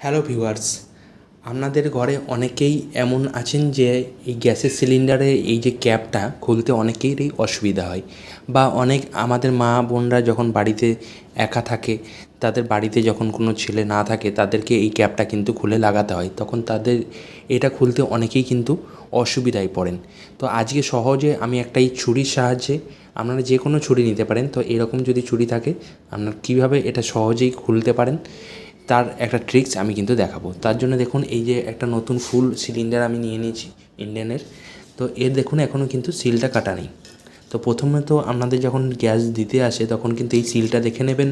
Hello viewers, আপনাদের ঘরে অনেকেই এমন আছেন যে এই গ্যাসের সিলিন্ডারের এই যে ক্যাপটা খুলতে অনেকেরই অসুবিধা হয় বা অনেক আমাদের মা বোনরা যখন বাড়িতে একা থাকে, তাদের বাড়িতে যখন কোনো ছেলে না থাকে, তাদেরকে এই ক্যাপটা কিন্তু খুলে লাগাতে হয়। তখন তাদের এটা খুলতে অনেকেই কিন্তু অসুবিধায় পড়েন। তো আজকে সহজে আমি একটা এই ছুরির সাহায্যে আপনারা যে কোনো ছুরি নিতে পারেন। তো এরকম যদি ছুরি থাকে, আপনার কীভাবে এটা সহজেই খুলতে পারেন? তার একটা ট্রিক্স আমি কিন্তু দেখাবো। তার জন্য দেখুন, এই যে একটা নতুন ফুল সিলিন্ডার আমি নিয়ে নিয়েছি ইন্ডিয়ানের তো এর দেখুন এখনও কিন্তু সিলটা কাটা নেই। তো প্রথমে তো আপনাদের যখন গ্যাস দিতে আসে, তখন কিন্তু এই সিলটা দেখে নেবেন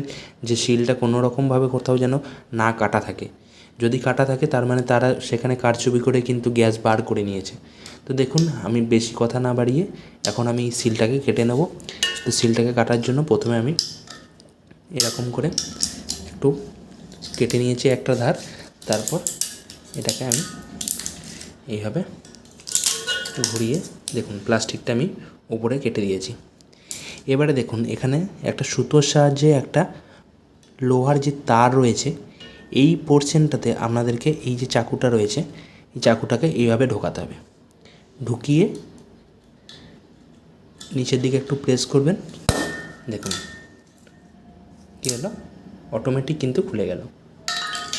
যে সিলটা কোনো রকমভাবে কোথাও যেন না কাটা থাকে। যদি কাটা থাকে, তার মানে তারা সেখানে কারচুপি করে কিন্তু গ্যাস বার করে নিয়েছে। তো দেখুন, আমি বেশি কথা না বাড়িয়ে এখন আমি সিলটাকে কেটে নেব। তো সিলটাকে কাটার জন্য প্রথমে আমি এরকম করে একটু কেটে নিয়েছি একটা ধার, তারপর এটাকে আমি এইভাবে ঘুরিয়ে, দেখুন প্লাস্টিকটা আমি উপরে কেটে দিয়েছি। এবারে দেখুন, এখানে একটা সুতোর সাহায্যে একটা লোহার যে তার রয়েছে, এই পোর্শনটাতে আপনাদেরকে এই যে চাকুটা রয়েছে, এই চাকুটাকে এইভাবে ঢোকাতে হবে। ঢুকিয়ে নিচের দিকে একটু প্রেস করবেন, দেখুন কী হলো? অটোমেটিক কিন্তু খুলে গেল।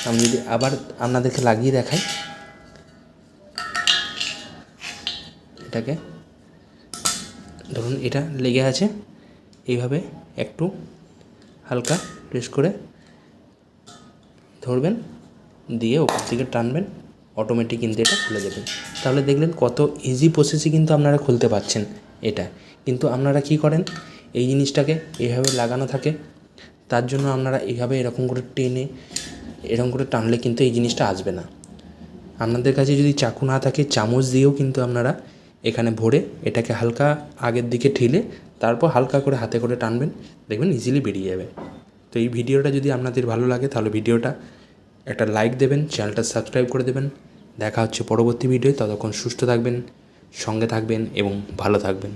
আমি যদি আবার আপনাদেরকে লাগিয়ে দেখাই। এটাকে। ধরুন এটা লেগে আছে। এইভাবে একটু হালকা প্রেস করে ধরবেন, দিয়ে ওপর দিকে টানবেন অটোমেটিক কিন্তু এটা খুলে যাবে। তাহলে দেখলেন কত ইজি প্রসেসে কিন্তু আপনারা খুলতে পারছেন এটা। কিন্তু আপনারা কি করেন, এই জিনিসটাকে এইভাবে লাগানো থাকে, তার জন্য আপনারা এইভাবে এরকম করে টেনে এরকম করে টানলে কিন্তু এই জিনিসটা আসবে না। আপনাদের কাছে যদি চাকু না থাকে, চামচ দিয়েও কিন্তু আপনারা এখানে ভরে এটাকে হালকা আগের দিকে ঠেলে তারপর হালকা করে হাতে করে টানবেন, দেখবেন ইজিলি বেরিয়ে যাবে। তো এই ভিডিওটা যদি আপনাদের ভালো লাগে, তাহলে ভিডিওটা একটা লাইক দেবেন, চ্যানেলটা সাবস্ক্রাইব করে দেবেন। দেখা হচ্ছে পরবর্তী ভিডিও ততক্ষণ সুস্থ থাকবেন, সঙ্গে থাকবেন এবং ভালো থাকবেন।